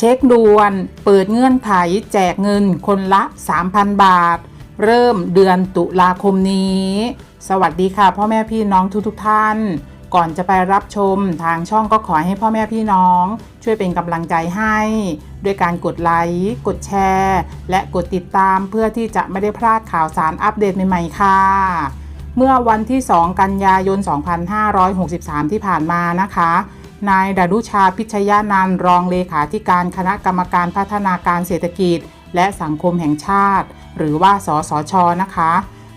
เช็คดวน เปิดเงื่อนไขแจกเงินคนละ 3,000 บาท เริ่มเดือนตุลาคมนี้ สวัสดีค่ะ พ่อแม่พี่น้องทุกๆท่าน ก่อนจะไปรับชมทางช่องก็ขอให้พ่อแม่พี่น้อง ช่วยเป็นกำลังใจให้ ด้วยการกดไลค์กดแชร์ และกดติดตามเพื่อที่จะไม่ได้พลาดข่าวสารอัปเดตใหม่ๆค่ะ เมื่อวันที่ 2 กันยายน 2563 ที่ผ่านมานะคะ นายดารุชาพิชยานันรองเลขาธิการคณะกรรมการพัฒนาการเศรษฐกิจ และสังคมแห่งชาติ หรือว่าสสชนะคะ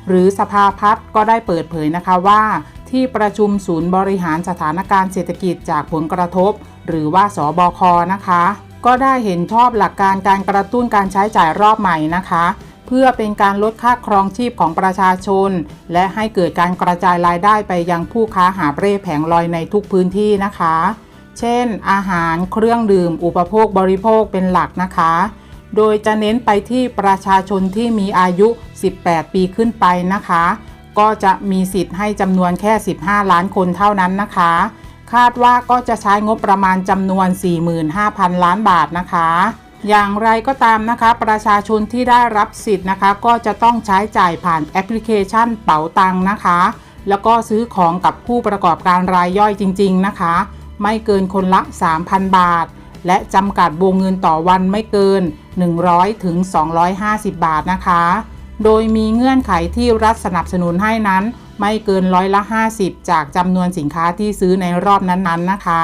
หรือสภาพัฒน์ก็ได้เปิดเผยนะคะว่า ที่ประชุมศูนย์บริหารสถานการณ์เศรษฐกิจจากผลกระทบ หรือว่าสบคนะคะ ก็ได้เห็นชอบหลักการการกระตุ้นการใช้จ่ายรอบใหม่นะคะ พื่อเป็นการลดค่าครองชีพของประชาชน และให้เกิดการกระจายรายได้ไปยังผู้ค้าหาเร่แผงลอยในทุกพื้นที่นะคะ เช่น อาหารเครื่องดื่ม อุปโภคบริโภคเป็นหลักนะคะ โดยจะเน้นไปที่ประชาชนที่มีอายุ 18 ปีขึ้นไปนะคะ ก็จะมีสิทธิ์ให้จำนวนแค่ 15 ล้านคนเท่านั้นนะคะ คาดว่าก็จะใช้งบประมาณจำนวน 45,000 ล้านบาทนะคะ อย่างไรก็ตามนะคะ ประชาชนที่ได้รับสิทธิ์นะคะ ก็จะต้องใช้จ่ายผ่านแอปพลิเคชันเป๋าตังนะคะ แล้วก็ซื้อของกับผู้ประกอบการรายย่อยจริง ๆนะคะ ไม่เกินคนละ 3,000 บาท และจำกัดวงเงินต่อวันไม่เกิน 100ถึง250 บาทนะคะ โดยมีเงื่อนไขที่รัฐสนับสนุนให้นั้น ไม่เกินร้อยละ 50 จากจำนวนสินค้าที่ซื้อในรอบนั้นๆนะคะ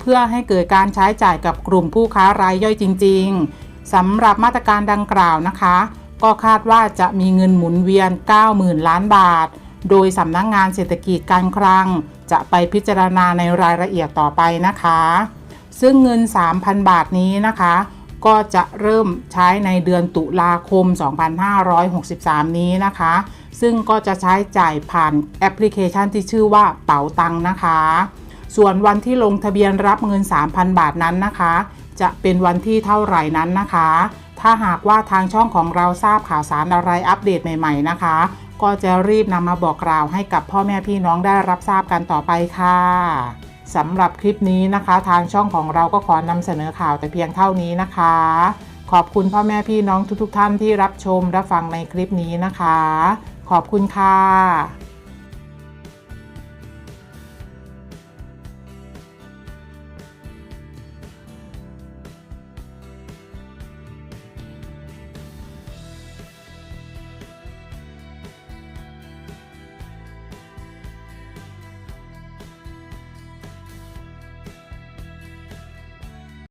เพื่อให้เกิดการใช้จ่ายกับกลุ่มผู้ค้ารายย่อยจริง ๆสำหรับมาตรการดังกล่าวนะคะ ก็คาดว่าจะมีเงินหมุนเวียน 90,000 ล้านบาท โดยสำนักงงานเศรษฐกิจการคลัง จะไปพิจารณาในรายละเอียดต่อไปนะคะ ซึ่งเงิน 3,000 บาทนี้นะคะ ก็จะเริ่มใช้ในเดือนตุลาคม 2563 นี้นะคะ ซึ่งก็จะใช้จ่ายผ่านแอปพลิเคชันที่ชื่อว่าเป๋าตังนะคะ ส่วนวันที่ลงทะเบียนรับเงิน 3,000 บาทนั้นนะคะ จะเป็นวันที่เท่าไหร่นั้นนะคะ ถ้าหากว่าทางช่องของเราทราบข่าวสารอะไรอัปเดตใหม่ ๆ นะคะ ก็จะรีบนำมาบอกกล่าวให้กับพ่อแม่พี่น้องได้รับทราบกันต่อไปค่ะสำหรับคลิปนี้นะคะ ทางช่องของเราก็ขอนำเสนอข่าวแต่เพียงเท่านี้นะคะ ขอบคุณพ่อแม่พี่น้องทุกๆ ท่านที่รับชมรับฟังในคลิปนี้นะคะ ขอบคุณค่ะ